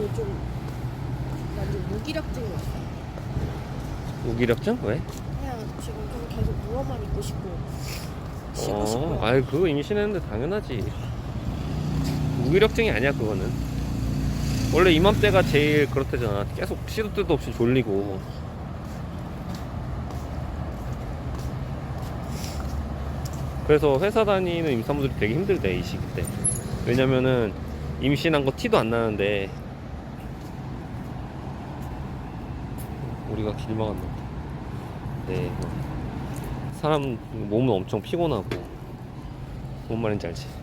그리고 좀 완전 무기력증이 왔어. 무기력증? 왜? 그냥 지금 좀 계속 누워만 있고 싶고 쉬고 싶고. 어, 아이 그거 임신했는데 당연하지. 무기력증이 아니야 그거는. 원래 이맘때가 제일 그렇대잖아. 계속 시도 때도 없이 졸리고. 그래서 회사 다니는 임산부들이 되게 힘들대 이 시기 때. 왜냐면은 임신한 거 티도 안 나는데 우리가 길 막았나 보다. 네. 뭐. 사람 몸은 엄청 피곤하고 뭔 말인지 알지?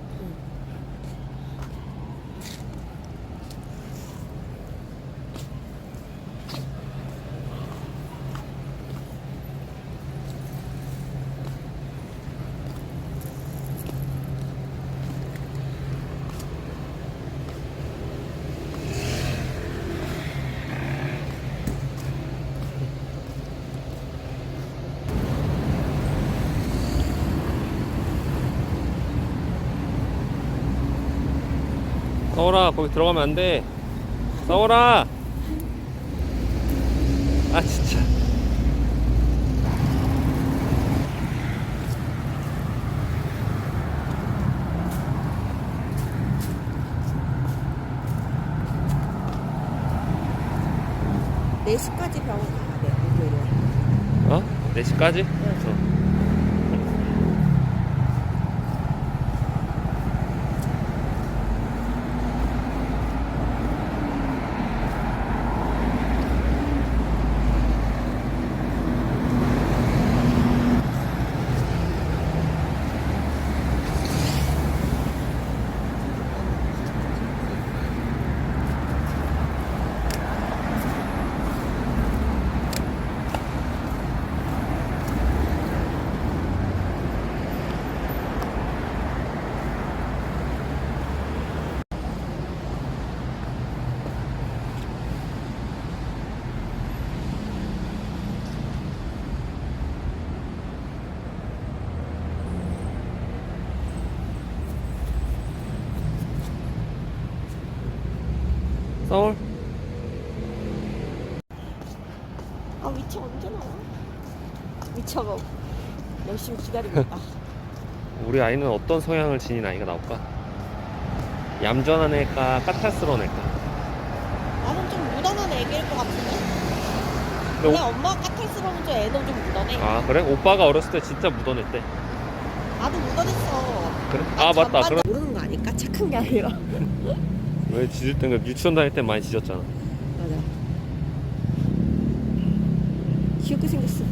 싸워라 거기 들어가면 안 돼. 싸워라. 아 진짜. 네 4시까지 병원 가야 돼. 목요일에. 어? 4시까지? 어. 서울? 아 위치 언제 나와? 위치가 열심히 기다리고 있다. 우리 아이는 어떤 성향을 지닌 아이가 나올까? 얌전한 애일까? 까탈스러운 애일까? 나는 좀 무던한 애기일 것 같은데. 근데 근데 엄마가 까탈스러운 줄 애는 좀 무던해. 아 그래? 오빠가 어렸을 때 진짜 묻어냈대 나도 무던했어. 그래? 아 맞다 그럼 모르는 거 아닐까? 착한 게 아니라. 왜 짖을 땐가 유치원 다닐 때 많이 짖었잖아 맞아. 귀엽게 생겼어.